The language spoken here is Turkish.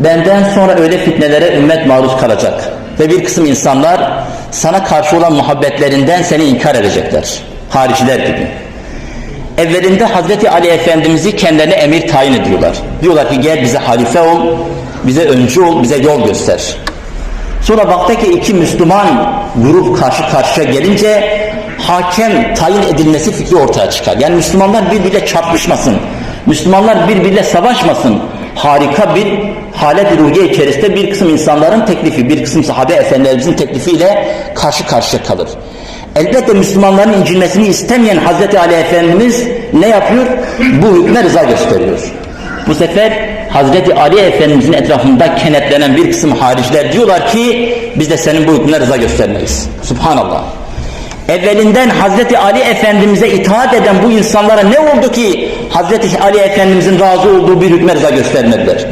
benden sonra öyle fitnelere ümmet maruz kalacak. Ve bir kısım insanlar sana karşı olan muhabbetlerinden seni inkar edecekler. Hariciler gibi. Evvelinde Hazreti Ali Efendimiz'i kendilerine emir tayin ediyorlar. Diyorlar ki gel bize halife ol, bize öncü ol, bize yol göster. Sonra bakta ki iki Müslüman grup karşı karşıya gelince hakem tayin edilmesi fikri ortaya çıkar. Yani Müslümanlar birbiriyle çarpışmasın. Müslümanlar birbiriyle savaşmasın. Harika bir halet ruhiye içerisinde bir kısım insanların teklifi, bir kısım sahabe efendilerimizin teklifiyle karşı karşıya kalır. Elbette Müslümanların incilmesini istemeyen Hazreti Ali Efendimiz ne yapıyor? Bu hükme rıza gösteriyor. Bu sefer Hazreti Ali Efendimizin etrafında kenetlenen bir kısım hariciler diyorlar ki biz de senin bu hükmüne rıza göstermeyiz. Subhanallah. Evvelinden Hazreti Ali Efendimiz'e itaat eden bu insanlara ne oldu ki Hazreti Ali Efendimiz'in razı olduğu bir hükme rıza göstermediler?